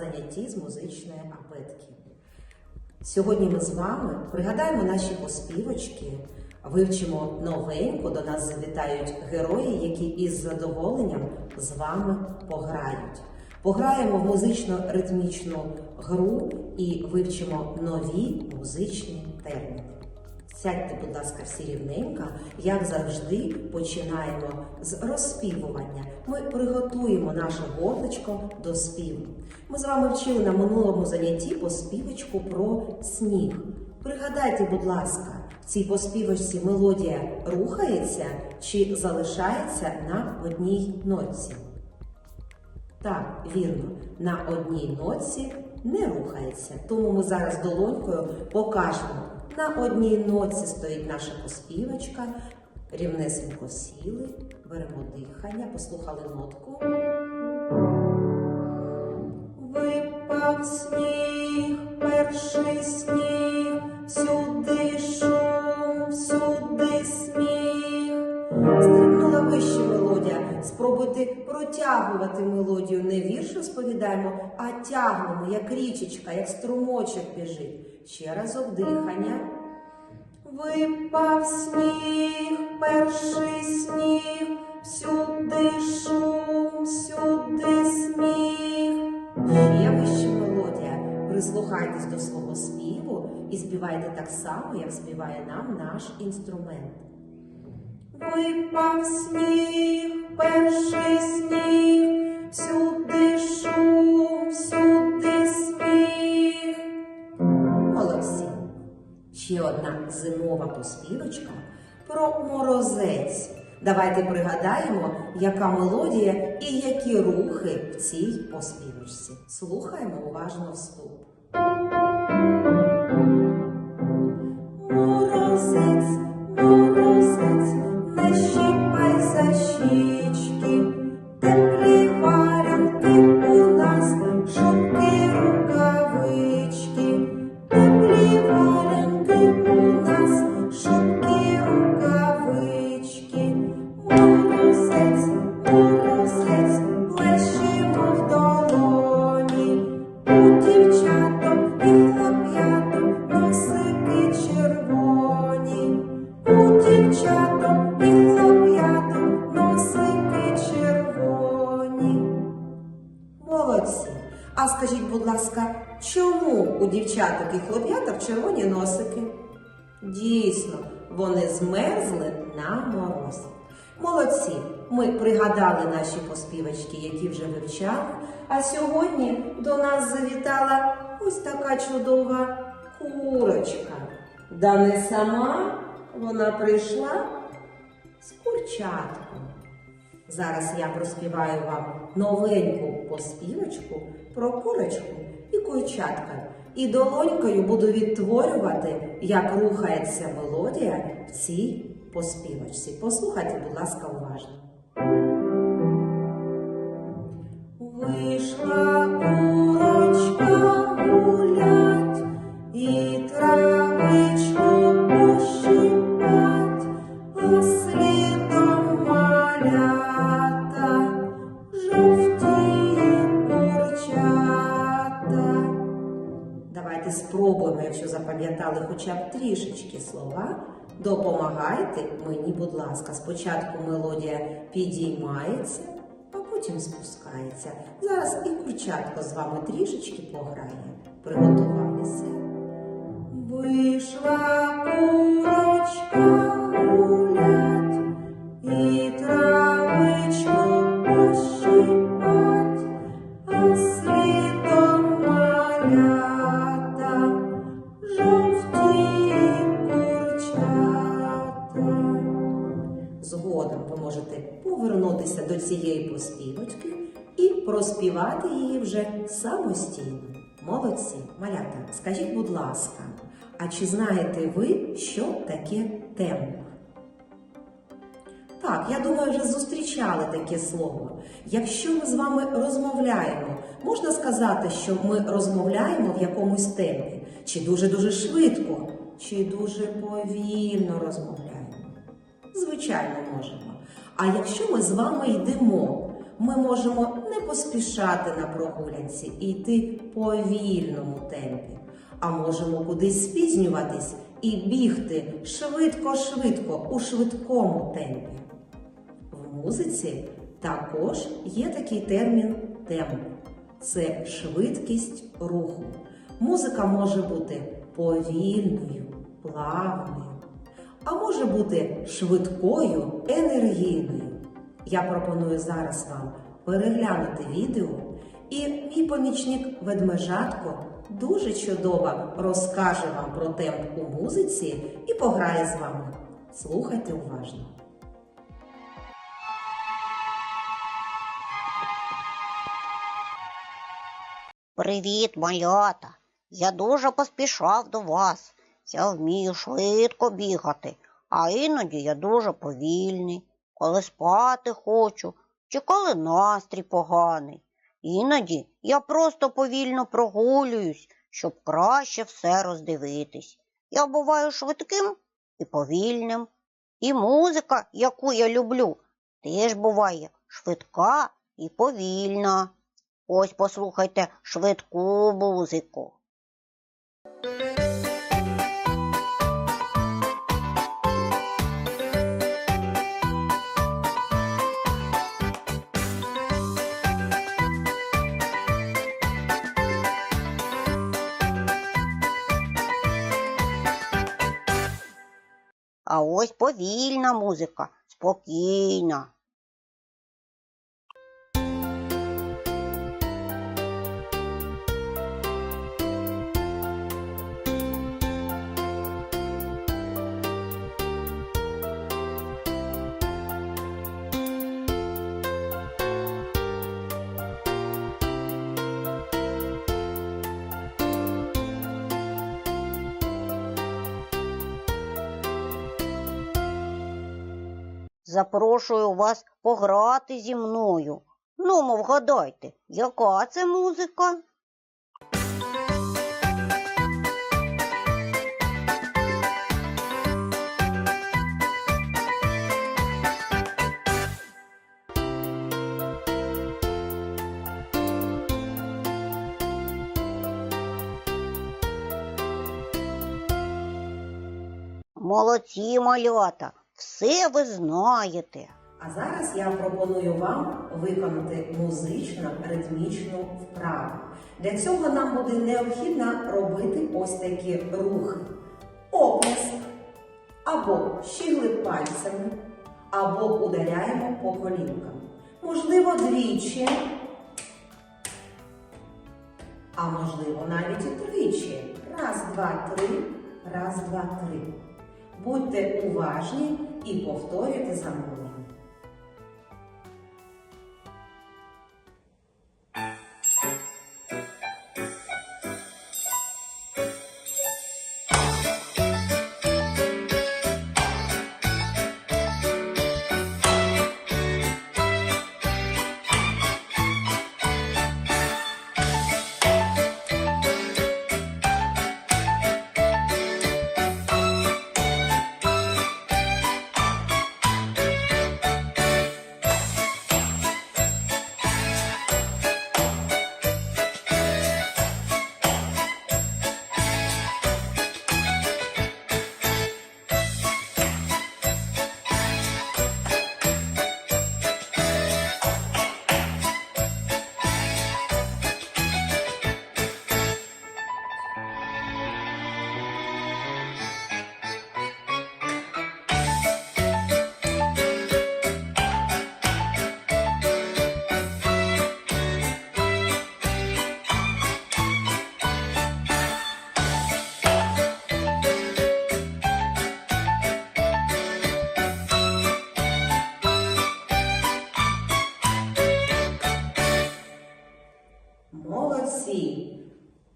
занятті з музичної абетки. Сьогодні ми з вами пригадаємо наші поспівочки, вивчимо новенько, до нас завітають герої, які із задоволенням з вами пограють. Пограємо в музично-ритмічну гру і вивчимо нові музичні терміни. Сядьте, будь ласка, всі рівненько. Як завжди, починаємо з розспівування. Ми приготуємо наше горлечко до співу. Ми з вами вчили на минулому занятті поспівочку про сніг. Пригадайте, будь ласка, в цій поспівочці мелодія рухається чи залишається на одній ноці? Так, вірно, на одній ноці не рухається. Тому ми зараз долонькою покажемо. На одній ноці стоїть наша поспівочка. Рівнесенько сіли, беремо дихання, послухали нотку. Випав сніг, перший сніг, всюди шум, всюди сміх. Стрибнула вище мелодія. Спробуйте протягувати мелодію. Не вірш розповідаємо, а тягнемо, як річечка, як струмочок біжить. Ще разок дихання. Випав сніг, перший сніг, всюди шум, всюди сміх. Ще вище мелодія. Прислухайтесь до свого співу і співайте так само, як співає нам наш інструмент. Випав сніг, перший сніг, всюди шум, всюди сміх. Ще одна зимова поспівочка про морозець. Давайте пригадаємо, яка мелодія і які рухи в цій поспівочці. Слухаємо уважно вступ. Морозець, морозець, не щіпай ласка, чому у дівчаток і хлоп'яток червоні носики? Дійсно, вони змерзли на морозі. Молодці, ми пригадали наші поспівочки, які вже вивчали. А сьогодні до нас завітала ось така чудова курочка. Да не сама вона прийшла з курчатком. Зараз я проспіваю вам новеньку поспівочку про курочку і курчатка. І долонькою буду відтворювати, як рухається мелодія в цій поспівочці. Послухайте, будь ласка, уважно. Вийшла запам'ятали хоча б трішечки слова. Допомагайте мені, будь ласка. Спочатку мелодія підіймається, а потім спускається. Зараз і курчатко з вами трішечки пограє. Приготувалися. Вийшла Згодом ви можете повернутися до цієї поспівочки і проспівати її вже самостійно. Молодці, малята, скажіть, будь ласка, а чи знаєте ви, що таке темп? Так, я думаю, вже зустрічали таке слово. Якщо ми з вами розмовляємо, можна сказати, що ми розмовляємо в якомусь темпі, чи дуже-дуже швидко, чи дуже повільно розмовляємо. Звичайно, можемо. А якщо ми з вами йдемо, ми можемо не поспішати на прогулянці і йти в повільному темпі, а можемо кудись спізнюватись і бігти швидко-швидко у швидкому темпі. В музиці також є такий термін темп. Це швидкість руху. Музика може бути повільною, плавною, а може бути швидкою, енергійною. Я пропоную зараз вам переглянути відео, і мій помічник ведмежатко дуже чудово розкаже вам про темп у музиці і пограє з вами. Слухайте уважно. Привіт, малята! Я дуже поспішав до вас. Я вмію швидко бігати, а іноді я дуже повільний, коли спати хочу чи коли настрій поганий. Іноді я просто повільно прогулююсь, щоб краще все роздивитись. Я буваю швидким і повільним. І музика, яку я люблю, теж буває швидка і повільна. Ось послухайте швидку музику. А ось повільна музика, спокійна. Запрошую вас пограти зі мною. Ну, мов вгадайте, яка це музика? Молодці, малята, все ви знаєте. А зараз я пропоную вам виконати музично ритмічну вправу. Для цього нам буде необхідно робити ось такі рухи: оплеск, або щиглик пальцями, або ударяємо по колінкам. Можливо, двічі, а можливо, навіть і тричі. Раз, два, три, раз, два, три. Будьте уважні і повторюйте за мною.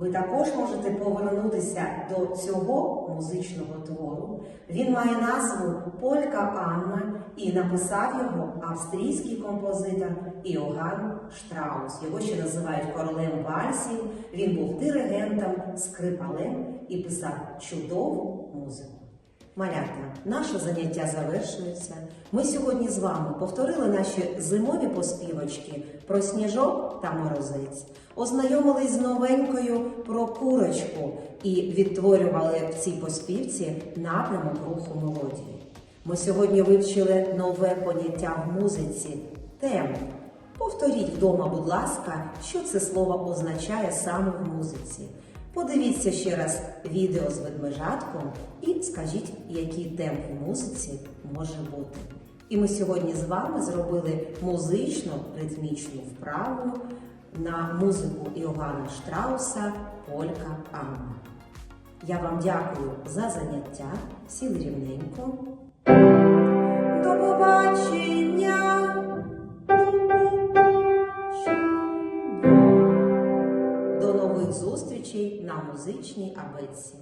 Ви також можете повернутися до цього музичного твору. Він має назву Полька Анна і написав його австрійський композитор Іоганн Штраус. Його ще називають королем вальсів. Він був диригентом, скрипалем і писав чудову музику. Малята, наше заняття завершується. Ми сьогодні з вами повторили наші зимові поспівочки про сніжок та морозець, ознайомились з новенькою про курочку і відтворювали в цій поспівці напрямок руху мелодії. Ми сьогодні вивчили нове поняття в музиці темп. Повторіть вдома, будь ласка, що це слово означає саме в музиці. Подивіться ще раз відео з ведмежатком і скажіть, який темп в музиці може бути. І ми сьогодні з вами зробили музичну ритмічну вправу на музику Іоганна Штрауса Полька Анна. Я вам дякую за заняття. Сіли рівненько. До побачення! До на музичній абетці.